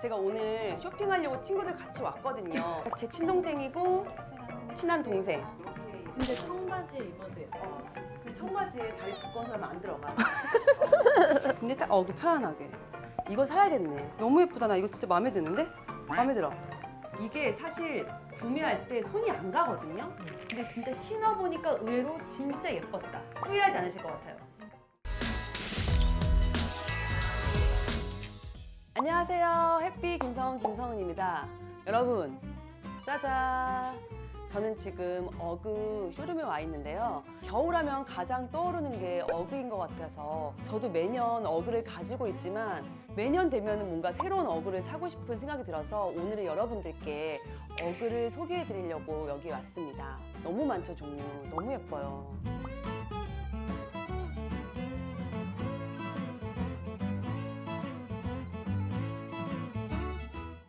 제가 오늘 쇼핑하려고 친구들 같이 왔거든요. 제 친동생이고 친한 동생. 근데 청바지에 입어도. 근데 청바지에 다리 두꺼운 사람은 안 들어가. 근데 딱 어, 편안하게. 이거 사야겠네. 너무 예쁘다. 나 이거 진짜 마음에 드는데? 마음에 들어. 이게 사실 구매할 때 손이 안 가거든요. 근데 진짜 신어보니까 의외로 진짜 예뻤다. 후회하지 않으실 것 같아요. 안녕하세요. 햇빛 김성은 김성은입니다. 여러분, 짜잔. 저는 지금 어그 쇼룸에 와 있는데요. 겨울하면 가장 떠오르는 게 어그인 것 같아서 저도 매년 어그를 가지고 있지만 매년 되면 뭔가 새로운 어그를 사고 싶은 생각이 들어서 오늘은 여러분들께 어그를 소개해 드리려고 여기 왔습니다. 너무 많죠, 종류. 너무 예뻐요.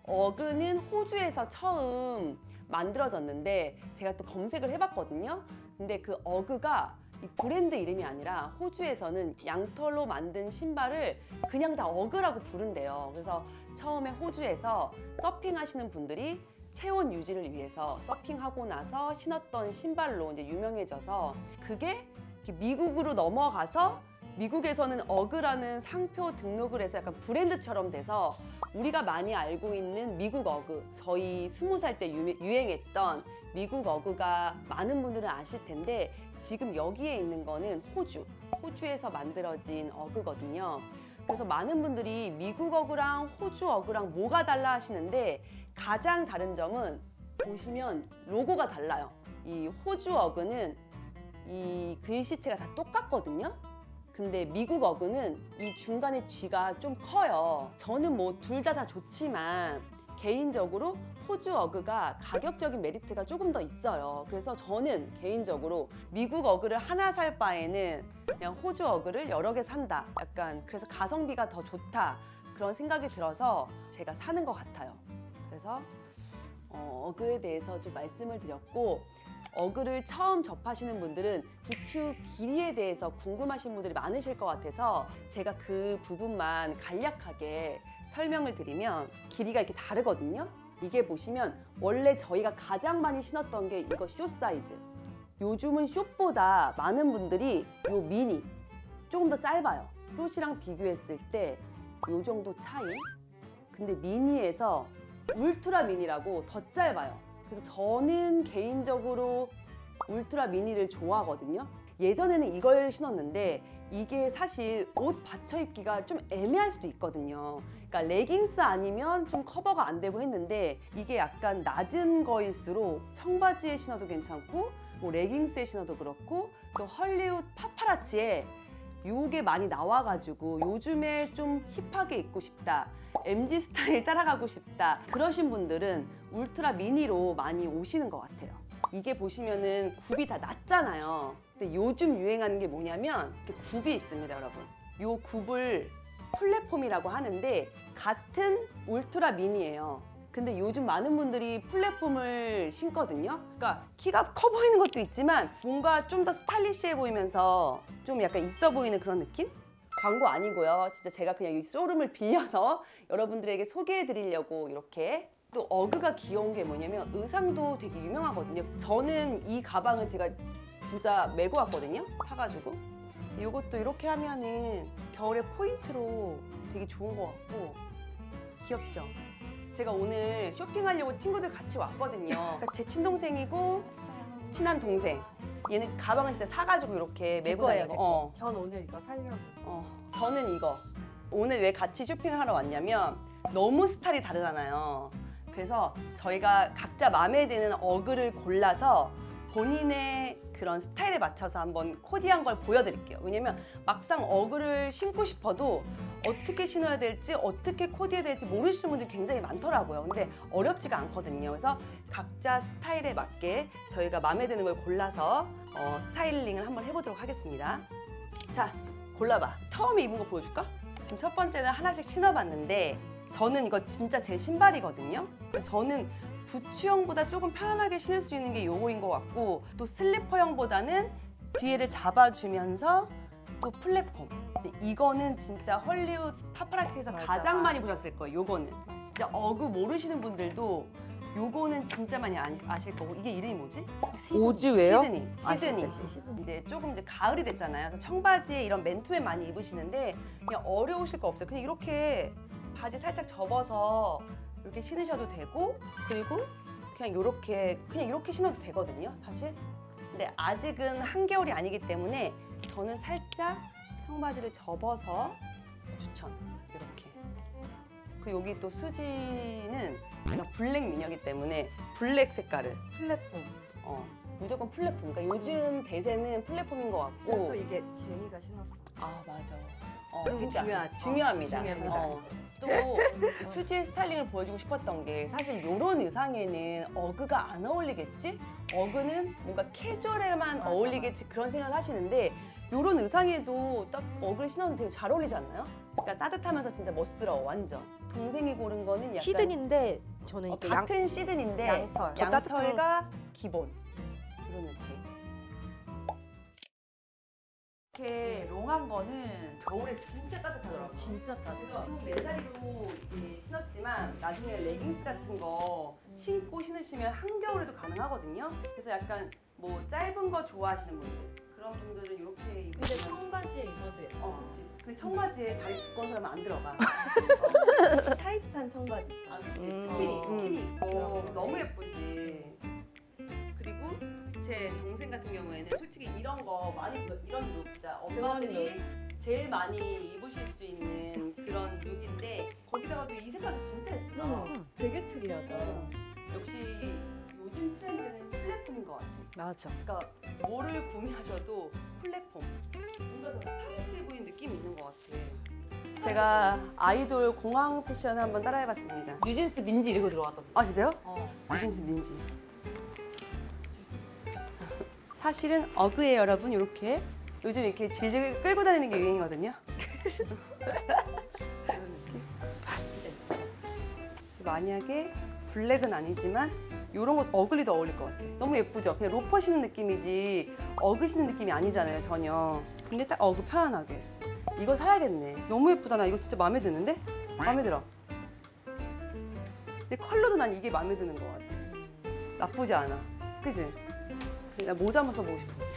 어그는 호주에서 처음 만들어졌는데 제가 또 검색을 해봤거든요. 근데 그 어그가 이 브랜드 이름이 아니라 호주에서는 양털로 만든 신발을 그냥 다 어그라고 부른대요. 그래서 처음에 호주에서 서핑하시는 분들이 체온 유지를 위해서 서핑하고 나서 신었던 신발로 이제 유명해져서 그게 미국으로 넘어가서 미국에서는 어그라는 상표 등록을 해서 약간 브랜드처럼 돼서 우리가 많이 알고 있는 미국 어그 저희 스무 살 때 유행했던 미국 어그가 많은 분들은 아실 텐데 지금 여기에 있는 거는 호주 호주에서 만들어진 어그거든요. 그래서 많은 분들이 미국 어그랑 호주 어그랑 뭐가 달라 하시는데 가장 다른 점은 보시면 로고가 달라요. 이 호주 어그는 이 글씨체가 다 똑같거든요 근데 미국 어그는 이 중간에 쥐가 좀 커요. 저는 뭐 둘 다 다 좋지만 개인적으로 호주 어그가 가격적인 메리트가 조금 더 있어요. 그래서 저는 개인적으로 미국 어그를 하나 살 바에는 그냥 호주 어그를 여러 개 산다. 약간 그래서 가성비가 더 좋다. 그런 생각이 들어서 제가 사는 것 같아요. 그래서 어, 어그에 대해서 좀 말씀을 드렸고 어그를 처음 접하시는 분들은 부츠 길이에 대해서 궁금하신 분들이 많으실 것 같아서 제가 그 부분만 간략하게 설명을 드리면 길이가 이렇게 다르거든요. 이게 보시면 원래 저희가 가장 많이 신었던 게 이거 쇼 사이즈. 요즘은 숏보다 많은 분들이 요 미니 조금 더 짧아요. 숏이랑 비교했을 때 요 정도 차이. 근데 미니에서 울트라 미니라고 더 짧아요. 그래서 저는 개인적으로 울트라 미니를 좋아하거든요. 예전에는 이걸 신었는데 이게 사실 옷 받쳐 입기가 좀 애매할 수도 있거든요. 그러니까 레깅스 아니면 좀 커버가 안 되고 했는데 이게 약간 낮은 거일수록 청바지에 신어도 괜찮고 뭐 레깅스에 신어도 그렇고 또 헐리우드 파파라치에 요게 많이 나와가지고 요즘에 좀 힙하게 입고 싶다. MG 스타일 따라가고 싶다. 그러신 분들은 울트라 미니로 많이 오시는 것 같아요. 이게 보시면은 굽이 다 낮잖아요. 근데 요즘 유행하는 게 뭐냐면 이렇게 굽이 있습니다, 여러분. 요 굽을 플랫폼이라고 하는데 같은 울트라 미니예요. 근데 요즘 많은 분들이 플랫폼을 신거든요. 그러니까 키가 커 보이는 것도 있지만 뭔가 좀 더 스타일리시해 보이면서 좀 약간 있어 보이는 그런 느낌? 광고 아니고요. 진짜 제가 그냥 이 쇼룸을 빌려서 여러분들에게 소개해 드리려고 이렇게 또 어그가 귀여운 게 뭐냐면 의상도 되게 유명하거든요. 저는 이 가방을 제가 진짜 메고 왔거든요. 사가지고. 이것도 이렇게 하면은 겨울에 포인트로 되게 좋은 것 같고 귀엽죠? 제가 오늘 쇼핑하려고 친구들 같이 왔거든요. 그러니까 제 친동생이고 친한 동생. 얘는 가방을 진짜 사가지고 이렇게 메고. 제 어. 전 오늘 이거 살려고. 어, 저는 이거. 오늘 왜 같이 쇼핑을 하러 왔냐면 너무 스타일이 다르잖아요. 그래서 저희가 각자 마음에 드는 어그를 골라서 본인의 그런 스타일에 맞춰서 한번 코디한 걸 보여드릴게요. 왜냐면 막상 어그를 신고 싶어도 어떻게 신어야 될지 어떻게 코디해야 될지 모르시는 분들이 굉장히 많더라고요. 근데 어렵지가 않거든요. 그래서 각자 스타일에 맞게 저희가 마음에 드는 걸 골라서 어, 스타일링을 한번 해보도록 하겠습니다. 자, 골라봐. 처음에 입은 거 보여줄까? 지금 첫 번째는 하나씩 신어봤는데 저는 이거 진짜 제 신발이거든요. 그래서 저는 부츠형보다 조금 편안하게 신을 수 있는 게 요거인 것 같고 또 슬리퍼형보다는 뒤에를 잡아주면서 또 플랫폼. 이거는 진짜 헐리우드 파파라치에서 맞아. 가장 많이 보셨을 거예요. 요거는. 진짜 어그 모르시는 분들도 요거는 진짜 많이 아- 아실 거고 이게 이름이 뭐지? 오즈웨어? 시드니. 아, 시드니. 시드니. 이제 조금 이제 가을이 됐잖아요. 그래서 청바지에 이런 맨투맨 많이 입으시는데 그냥 어려우실 거 없어요. 그냥 이렇게 바지 살짝 접어서 이렇게 신으셔도 되고 그리고 그냥 이렇게 그냥 이렇게 신어도 되거든요. 사실. 근데 아직은 한겨울이 아니기 때문에 저는 살짝 청바지를 접어서 추천. 이렇게. 그 여기 또 수지는 제가 블랙 미녀이기 때문에 블랙 색깔을 플랫폼. 어, 무조건 플랫폼. 그러니까 요즘 대세는 플랫폼인 것또 같고. 이게 제니가 신었지. 아 맞아. 어, 너무 진짜 중요하지. 중요합니다. 중요합니다. 어. 또 수지의 스타일링을 보여주고 싶었던 게 사실 이런 의상에는 어그가 안 어울리겠지? 어그는 뭔가 캐주얼에만 맞아, 어울리겠지 그런 생각을 하시는데 이런 의상에도 딱 어그를 신었는데 되게 잘 어울리지 않나요? 그러니까 따뜻하면서 진짜 멋스러워 완전. 동생이 고른 거는 약간 시드니인데 저는 어, 이게 양, 같은 시드니인데 양털. 더 양털과 기본 이런 느낌. 이렇게 롱한 거는 겨울에 진짜 따뜻하더라고요. 진짜 따뜻해. 그래서 맨다리로 신었지만 나중에 레깅스 같은 거 신고 신으시면 한겨울에도 가능하거든요. 그래서 약간 뭐 짧은 거 좋아하시는 분들 그런 분들은 이렇게 근데 입으시면 청바지에 입어도 예뻐. 어, 그치. 근데 청바지에 다리 두꺼운 사람은 안 들어가. 타이트한 청바지. 아, 그치. 음. 스키니, 스키니. 음. 어, 그런 너무 거. 예쁘지. 그리고 제 동생 같은 경우에는 솔직히 이런 거 많이 보- 이런 엄마들이 제일 많이 입으실 수 있는 그런 룩인데 거기다가도 이 색깔도 진짜 예쁘다. 음, 되게 특이하다. 역시 요즘 트렌드는 플랫폼인 것 같아. 맞아. 그러니까 뭐를 구매하셔도 플랫폼. 뭔가 더 스타일리시해 보이는 느낌이 있는 것 같아. 제가 아이돌 공항 패션을 한번 따라해봤습니다. 뉴진스 민지 이러고 들어왔던데. 아 진짜요? 어. 뉴진스 민지. 사실은 어그예요 여러분 이렇게 요즘 이렇게 질질 끌고 다니는 게 유행이거든요. 만약에 블랙은 아니지만 이런 것 어글리도 어울릴 것 같아. 너무 예쁘죠? 그냥 로퍼 신는 느낌이지 어그 신는 느낌이 아니잖아요 전혀. 근데 딱 어그 편안하게. 이거 사야겠네. 너무 예쁘다. 나 이거 진짜 마음에 드는데? 마음에 들어. 근데 컬러도 난 이게 마음에 드는 것 같아. 나쁘지 않아. 그지? 나 모자 한번 써보고 싶어.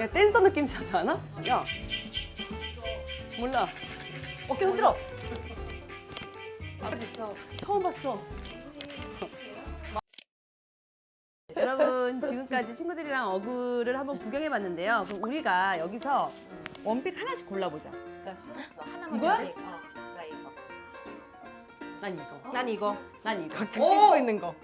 야 댄서 느낌 나지 않아? 야 몰라 어깨 흔들어 아 진짜 처음 봤어 여러분 지금까지 친구들이랑 어그를 한번 구경해 봤는데요 그럼 우리가 여기서 원픽 하나씩 골라보자 나 신었어. 하나만 이거야? 골라. 어, 나 이거. 난 이거 난 이거. 난 이거 각자 신고 있는 거.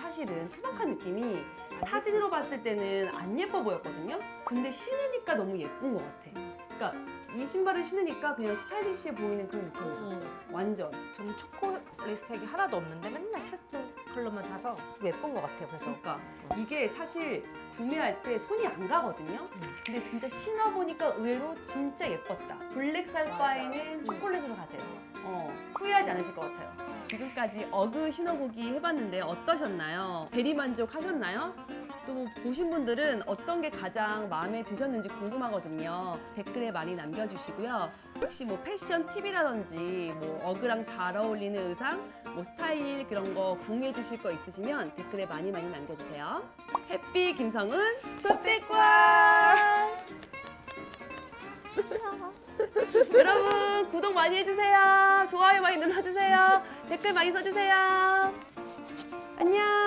사실은 투박한 느낌이 사진으로 봤을 때는 안 예뻐 보였거든요. 근데 신으니까 너무 예쁜 것 같아. 그러니까 이 신발을 신으니까 그냥 스타일리시해 보이는 그런 느낌이야. 응. 완전. 저는 초콜릿색이 하나도 없는데 맨날 체스트 컬러만 사서 예쁜 것 같아요. 그래서 그러니까 이게 사실 구매할 때 손이 안 가거든요. 근데 진짜 신어보니까 의외로 진짜 예뻤다. 블랙 살. 바에는 초콜릿으로 가세요. 어, 후회하지 않으실 것 같아요. 지금까지 어그 신어보기 해봤는데 어떠셨나요? 대리만족 하셨나요? 또뭐 보신 분들은 어떤 게 가장 마음에 드셨는지 궁금하거든요. 댓글에 많이 남겨주시고요. 혹시 뭐 패션 팁이라든지 뭐 어그랑 잘 어울리는 의상, 뭐 스타일 그런 거 공유해 주실 거 있으시면 댓글에 많이 많이 남겨주세요. 해피 김성은 쇼떼과 여러분 구독 많이 해주세요. 좋아요 많이 눌러주세요. 댓글 많이 써주세요. 안녕.